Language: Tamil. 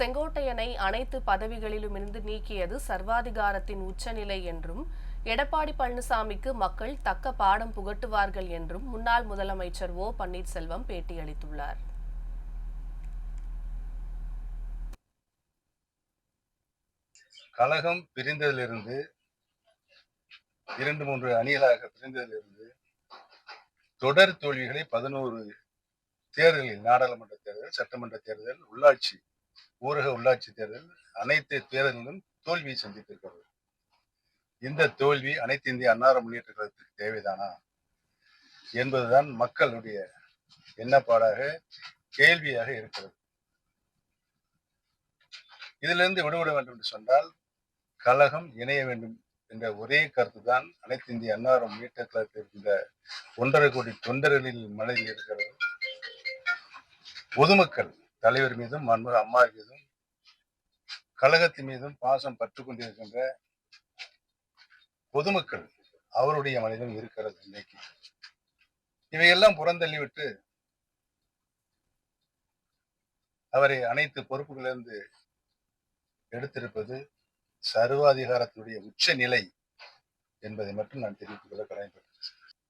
செங்கோட்டையனை அனைத்து பதவிகளிலுமிருந்து நீக்கியது சர்வாதிகாரத்தின் உச்சநிலை என்றும் எடப்பாடி பழனிசாமிக்கு மக்கள் தக்க பாடம் புகட்டுவார்கள் என்றும் முன்னாள் முதலமைச்சர் ஓ பன்னீர்செல்வம் பேட்டியளித்துள்ளார். கழகம் பிரிந்ததிலிருந்து இரண்டு மூன்று அணிகளாக பிரிந்ததிலிருந்து தொடர் தோல்விகளை பதினோரு தேர்தலில் நாடாளுமன்ற தேர்தல் சட்டமன்ற தேர்தல் உள்ளாட்சி ஊரக உள்ளாட்சி தேர்தல் அனைத்து தேர்தலிலும் தோல்வியை சந்தித்திருக்கிறது. இந்த தோல்வி அனைத்து இந்திய அன்னார முன்னேற்ற கழகத்துக்கு தேவைதானா என்பதுதான் மக்களுடைய எண்ணப்பாடாக கேள்வியாக இருக்கிறது. இதிலிருந்து விடுபட வேண்டும் என்று சொன்னால் கழகம் இணைய வேண்டும் என்ற ஒரே கருத்து தான் அனைத்து இந்திய அன்னார முன்னேற்ற கழகத்தில் இருக்கின்ற ஒன்றரை கோடி தொண்டர்களின் மனதில் இருக்கிறது. பொதுமக்கள் தலைவர் மீதும் மன்மக அம்மா மீதும் கழகத்தின் மீதும் பாசம் பற்று கொண்டிருக்கின்ற பொதுமக்கள் அவருடைய மனிதம் இருக்கிறது இன்னைக்கு. இவையெல்லாம் புறந்தள்ளிவிட்டு அவரை அனைத்து பொறுப்புகளிலிருந்து எடுத்திருப்பது சர்வாதிகாரத்துடைய உச்ச நிலை என்பதை மட்டும் நான் தெரிவித்துக் கொள்ள கடமைப்பட்டேன்